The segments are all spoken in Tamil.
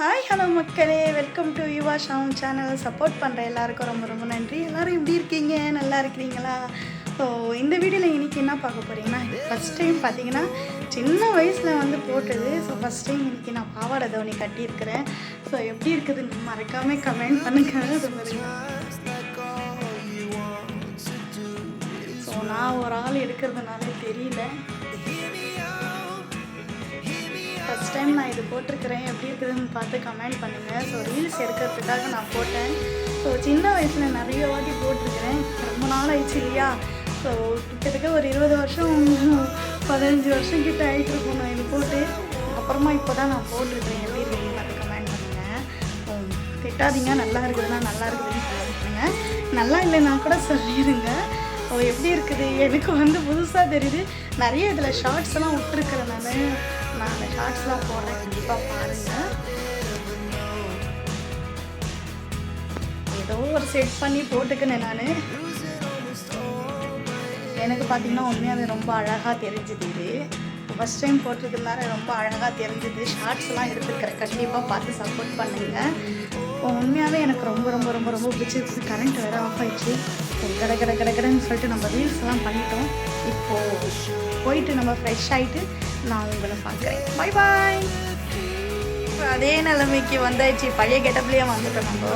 ஹாய் ஹலோ மக்களே. Welcome to Yuva Sham channel support பண்ணுற எல்லாருக்கும் ரொம்ப ரொம்ப நன்றி. எல்லோரும் எப்படி இருக்கீங்க? நல்லா இருக்கிறீங்களா? ஸோ இந்த வீடியோவில் இன்றைக்கி என்ன பார்க்க போகிறீங்கன்னா ஃபஸ்ட் டைம் பார்த்தீங்கன்னா சின்ன வயசில் வந்து போட்டது. ஸோ ஃபஸ்ட் டைம் இன்றைக்கி நான் பாவாடை தவணி கட்டியிருக்கிறேன். ஸோ எப்படி இருக்குதுன்னு மறக்காமல் கமெண்ட் பண்ணுங்க. ஸோ நான் ஒரு ஆள் எடுக்கிறதுனால தெரியல. ஃபஸ்ட் டைம் நான் இது போட்டிருக்கிறேன். எப்படி இருக்குதுன்னு பார்த்து கமெண்ட் பண்ணுங்கள் ஸோ ரீல்ஸ் எடுக்கிறதுக்காக நான் போட்டேன். ஸோ சின்ன வயசில் நிறைய வாட்டி போட்டிருக்கிறேன். ரொம்ப நாள் ஆயிடுச்சு இல்லையா? ஸோ கிட்டத்தட்ட ஒரு இருபது வருஷம் பதினஞ்சு வருஷம் கிட்ட ஆகிட்டு இருக்கும் நான் இது போட்டு. அப்புறமா இப்போ தான் நான் போட்டிருக்கிறேன். எப்படி இருக்குதுன்னு பார்த்து கமெண்ட் பண்ணுங்கள் ஸோ திட்டாதீங்க. நல்லா இருக்குதுன்னா நல்லா இருக்குதுன்னு சொல்லுங்க நல்லா இல்லைன்னா கூட சொல்லிடுங்க. ஓ எப்படி இருக்குது? எனக்கு வந்து புதுசாக தெரியுது. நிறைய இதில் ஷார்ட்ஸ் எல்லாம் விட்டுருக்குறேன் நான். நான் அந்த ஷார்ட்ஸ்லாம் போடுறேன் கண்டிப்பாக பாருங்கள் ஏதோ ஒரு செட் பண்ணி போட்டுக்கினேன் நான். எனக்கு பார்த்தீங்கன்னா உண்மையாகவே ரொம்ப அழகாக தெரிஞ்சுது இது. ஃபஸ்ட் டைம் போட்டிருக்கிறதுனால ரொம்ப அழகாக தெரிஞ்சுது. ஷார்ட்ஸ்லாம் எடுத்துருக்கிறேன். கண்டிப்பாக பார்த்து சப்போர்ட் பண்ணுங்கள் உண்மையாகவே எனக்கு ரொம்ப ரொம்ப ரொம்ப ரொம்ப பிடிச்சிருச்சு கரண்ட் வேறு ஆஃப் ஆயிடுச்சு. கட கட கட கடன்னு சொல்லிட்டு நம்ம ரீல்ஸ்லாம் பண்ணிட்டோம். இப்போது போயிட்டு நம்ம ஃப்ரெஷ் ஆகிட்டு நான் உங்களை பார்க்குறேன். பை பாய் அதே நிலைமைக்கு வந்தாச்சு. பழைய கெட்டப்லேயே வந்துட்டோம் நம்ம.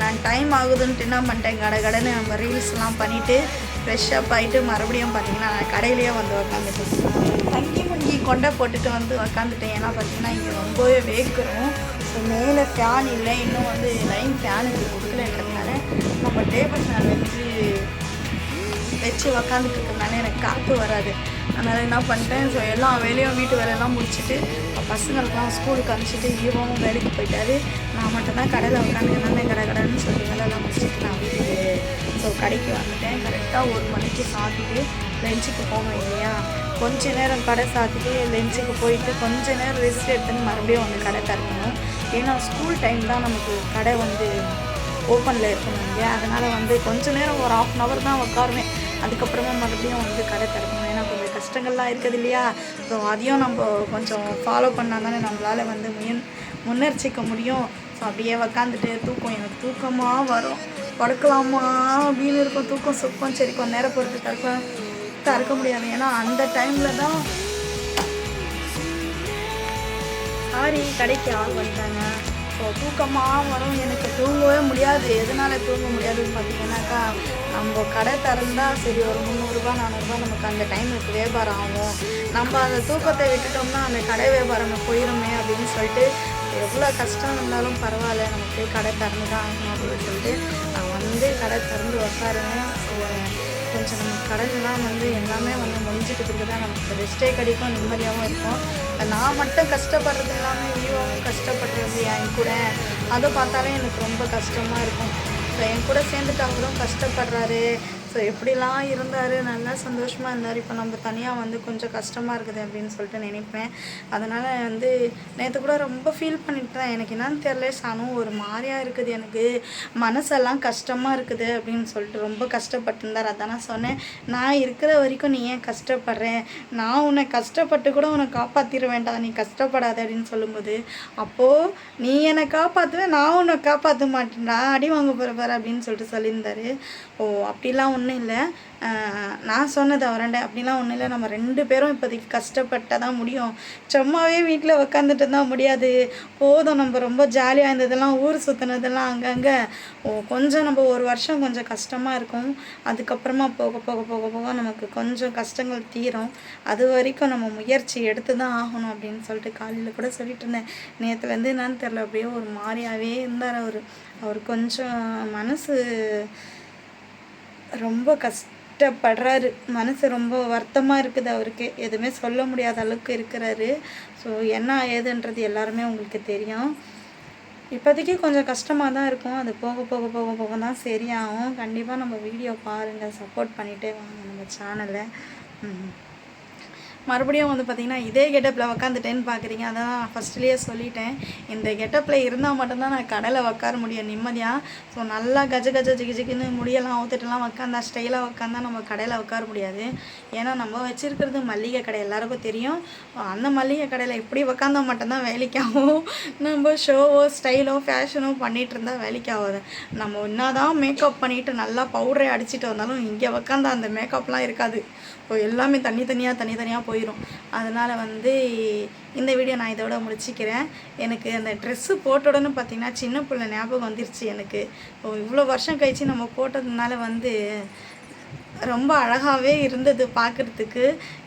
நான் டைம் ஆகுதுன்ட்டு என்ன பண்ணிட்டேன்? கடை கடைன்னு நம்ம ரீல்ஸ்லாம் பண்ணிவிட்டு ஃப்ரெஷ்ஷப் ஆகிட்டு மறுபடியும் பார்த்தீங்கன்னா நான் கடையிலேயே வந்து உட்காந்துட்டு தங்கி முங்கி கொண்டை போட்டுட்டு வந்து உக்காந்துட்டேன். ஏன்னா பார்த்தீங்கன்னா இங்கே ரொம்பவே வேக்கிறோம் ஸோ மேலே ஃபேன் இல்லை. இன்னும் வந்து லைன் ஃபேனுக்கு கொடுக்கலன்றதுனால நம்ம டேபிள் ஃபேன் வச்சு வச்சு உக்காந்துட்டு இருக்கனால எனக்கு காற்று வராது. அதனால் என்ன பண்ணிட்டேன்? ஸோ எல்லா வேலையும் வீட்டு வேலையெல்லாம் முடிச்சுட்டு பசங்களுக்கெல்லாம் ஸ்கூலுக்கு அனுப்பிச்சிட்டு ஈவமும் வேலைக்கு போயிட்டாரு. நான் மட்டும்தான் கடையில் உட்காந்து என்னென்ன கடை கடைன்னு சொல்லி வேலையெல்லாம் முடிச்சுட்டு நான் வீட்டுக்கு ஸோ கடைக்கு வந்துட்டேன். கரெக்டாக ஒரு மணிக்கு சாத்திட்டு லஞ்சுக்கு போவேன் இல்லையா? கொஞ்ச நேரம் கடை சாத்திட்டு லஞ்சுக்கு போயிட்டு கொஞ்ச நேரம் ரெஸ்ட் எடுத்துன்னு மறுபடியும் வந்து கடை திறக்கணும். ஏன்னா ஸ்கூல் டைம் தான் நமக்கு கடை வந்து ஓப்பனில் இருக்கணும் இல்லையா? அதனால் வந்து கொஞ்ச நேரம் ஒரு ஆஃப் அன் ஹவர் தான் உட்காருவேன் அதுக்கப்புறமா மறுபடியும் வந்து கடை திறக்கணும். ஏன்னா கொஞ்சம் கஷ்டங்கள்லாம் இருக்குது இல்லையா? ஸோ அதையும் நம்ம கொஞ்சம் ஃபாலோ பண்ணால் தானே நம்மளால் வந்து முயன் முன்னெரிச்சிக்க முடியும். அப்படியே உக்காந்துட்டு தூக்கம் எனக்கு தூக்கமாக வரும். படுக்கலாமா அப்படின்னு இருக்கும். தூக்கம் சுக்கம். சரி கொஞ்ச நேரம் பொறுத்து திறக்க திறக்க முடியாது. ஏன்னா அந்த டைமில் தான் சாரி கடைக்கு ஆள் வந்தாங்க ஸோ தூக்கமாக வரும். எனக்கு தூங்கவே முடியாது. எதனால தூங்க முடியாதுன்னு பார்த்தீங்கன்னாக்கா நம்ம கடை திறந்தால் சரி ஒரு முந்நூறுரூபா நானூறுரூவா நமக்கு அந்த டைமுக்கு வியாபாரம் ஆகும். நம்ம அந்த தூக்கத்தை விட்டுட்டோம்னா அந்த கடை வியாபாரம் போயிருமே அப்படின்னு சொல்லிட்டு எவ்வளோ கஷ்டம் இருந்தாலும் பரவாயில்ல நமக்கு கடை திறந்து தான் ஆகணும் அப்படின்னு சொல்லிட்டு நான் வந்து கடை திறந்து உட்காருவேன் கொஞ்சம் நம்ம கடல்லாம் வந்து எல்லாமே வந்து முடிஞ்சிட்டு பிறகு தான் நமக்கு ரெஸ்ட்டே கிடைக்கும் நிம்மதியாகவும் இருக்கும். நான் மட்டும் கஷ்டப்படுறது இல்லாமல் ஈவாவும் கஷ்டப்படுறது என் கூட. அதை பார்த்தாலே எனக்கு ரொம்ப கஷ்டமாக இருக்கும். ஸோ என் கூட சேர்ந்துட்டு அவரும் கஷ்டப்படுறாரு. ஸோ எப்படிலாம் இருந்தார்? நல்லா சந்தோஷமாக இருந்தார். இப்போ நம்ம தனியாக வந்து கொஞ்சம் கஷ்டமாக இருக்குது அப்படின்னு சொல்லிட்டு நினைப்பேன். அதனால் வந்து நேற்று கூட ரொம்ப ஃபீல் பண்ணிட்டேன். எனக்கு என்னன்னு தெரியல. சானும் ஒரு மாதிரியாக இருக்குது எனக்கு. மனசெல்லாம் கஷ்டமாக இருக்குது அப்படின்னு சொல்லிட்டு ரொம்ப கஷ்டப்பட்டிருந்தார். அதான் நான் சொன்னேன். நான் இருக்கிற வரைக்கும் நீ ஏன் கஷ்டப்படுறேன் நான் உன்னை கஷ்டப்பட்டு கூட உன்னை காப்பாற்றிட வேண்டாம். நீ கஷ்டப்படாத அப்படின்னு சொல்லும்போது அப்போது நீ என்னை காப்பாற்றுவேன் நான் உன்னை காப்பாற்ற மாட்டேன்டா. அடி வாங்க போகிற பாரு அப்படின்னு சொல்லிட்டு சொல்லியிருந்தாரு. ஓ அப்படிலாம் ஒன்றும் இல்லை. நான் சொன்னது அவரண்டை அப்படிலாம் ஒன்றும் இல்லை. நம்ம ரெண்டு பேரும் இப்போதைக்கு கஷ்டப்பட்டால் தான் முடியும். சும்மாவே வீட்டில் உக்காந்துட்டு தான் முடியாது. போதும் நம்ம ரொம்ப ஜாலியாக இருந்ததெல்லாம் ஊர் சுற்றுனதெல்லாம் அங்கங்கே ஓ கொஞ்சம் நம்ம ஒரு வருஷம் கொஞ்சம் கஷ்டமாக இருக்கும். அதுக்கப்புறமா போக போக போக போக நமக்கு கொஞ்சம் கஷ்டங்கள் தீரும். அது வரைக்கும் நம்ம முயற்சி எடுத்து தான் ஆகணும் அப்படின்னு சொல்லிட்டு காலையில் கூட சொல்லிட்டு இருந்தேன். நேற்றுலேருந்து என்னன்னு தெரில அப்படியே ஒரு மாதிரியாகவே இருந்தார் அவர். அவர் கொஞ்சம் மனசு ரொம்ப கஷ்டப்படுறாரு. மனசு ரொம்ப வருத்தமாக இருக்குது அவருக்கு. எதுவுமே சொல்ல முடியாத அளவுக்கு இருக்கிறாரு. ஸோ என்ன ஏதுன்றது எல்லாருமே உங்களுக்கு தெரியும். இப்போதைக்கு கொஞ்சம் கஷ்டமாக தான் இருக்கும். அது போக போக போக போக தான் சரியாகும். கண்டிப்பாக நம்ம வீடியோ பாருங்கள் சப்போர்ட் பண்ணிகிட்டே வாங்க நம்ம சேனலை மறுபடியும் வந்து பார்த்திங்கன்னா இதே கெட்டப்பில் உக்காந்துட்டேன்னு பார்க்குறீங்க அதான் ஃபஸ்ட்லேயே சொல்லிட்டேன். இந்த கெட்டப்பில் இருந்தால் மட்டும்தான் நான் கடையில் உக்கார முடியும். நிம்மதியாக ஸோ நல்லா கஜ கஜ ஜிகி ஜிகின்னு முடியெல்லாம் அவுத்துட்டுலாம் உட்காந்தா ஸ்டைலாக உக்காந்தா நம்ம கடையில் உட்கார முடியாது. ஏன்னா நம்ம வச்சுருக்கிறது மல்லிகை கடை. எல்லாருக்கும் தெரியும். அந்த மல்லிகை கடையில் எப்படி உக்காந்தா மட்டும்தான் வேலைக்கு ஆகும். நம்ம ஷோவோ ஸ்டைலோ ஃபேஷனோ பண்ணிகிட்டு இருந்தால் வேலைக்கு ஆகாது. நம்ம என்னதான் மேக்கப் பண்ணிவிட்டு நல்லா பவுடரை அடிச்சிட்டு வந்தாலும் இங்கே உக்காந்தா அந்த மேக்கப்லாம் இருக்காது. ஸோ எல்லாமே தனித்தனியாக தனித்தனியாக போயிடும் அதனால் வந்து இந்த வீடியோ நான் இதோட முடிச்சிக்கிறேன். எனக்கு அந்த ட்ரெஸ்ஸு போட்ட உடனே பார்த்தீங்கன்னா சின்ன பிள்ளை ஞாபகம் வந்துருச்சு எனக்கு. இவ்வளோ வருஷம் கழிச்சு நம்ம போட்டதுனால வந்து ரொம்ப அழகாகவே இருந்தது பார்க்குறதுக்கு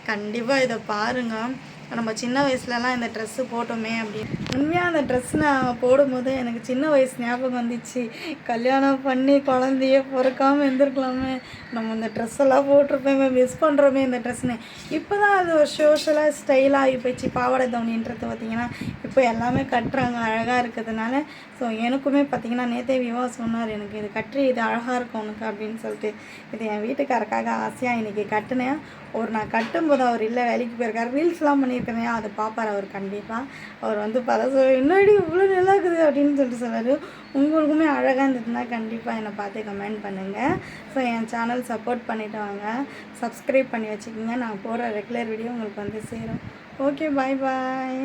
கண்டிப்பாக இதை பாருங்கள் நம்ம சின்ன வயசுலலாம் இந்த ட்ரெஸ்ஸு போட்டோமே அப்படின்னு உண்மையாக அந்த ட்ரெஸ் நான் போடும்போது எனக்கு சின்ன வயசு ஞாபகம் வந்துச்சு. கல்யாணம் பண்ணி குழந்தைய பிறக்காமல் இருந்திருக்கலாமே. நம்ம இந்த ட்ரெஸ் எல்லாம் போட்டிருப்போமே மிஸ் பண்ணுறோமே இந்த ட்ரெஸ்னு இப்போ தான் அது ஒரு சோஷலாக ஸ்டைலாக ஆகி பாவாடை தவணின்றது பார்த்திங்கன்னா இப்போ எல்லாமே கட்டுறாங்க அழகாக இருக்கிறதுனால. ஸோ எனக்குமே பார்த்திங்கன்னா நேத்தே விவா சொன்னார் எனக்கு இது கட்டு இது அழகாக இருக்கும் உனக்கு அப்படின்னு சொல்லிட்டு. இது என் வீட்டுக்காரக்காக ஆசையாக இன்றைக்கி கட்டினேன். ஒரு நான் கட்டும்போது அவர் இல்லை வேலைக்கு போயிருக்காரு. ரீல்ஸ்லாம் பண்ணி பண்ணியிருக்கேன் அதை பார்ப்பார் அவர் கண்டிப்பாக அவர் வந்து பார்த்தா சொல்ல என்னடி இவ்வளோ நல்லா இருக்குது அப்படின்னு சொல்லிட்டு சொல்லுவார். உங்களுக்குமே அழகாக இருந்ததுன்னா கண்டிப்பாக என்னை பார்த்து கமெண்ட் பண்ணுங்கள் ஸோ என் சேனல் சப்போர்ட் பண்ணிட்டு வாங்க சப்ஸ்கிரைப் பண்ணி வச்சுக்கோங்க. நான் போடுற ரெகுலர் வீடியோ உங்களுக்கு வந்து சேரும். ஓகே பாய் பாய்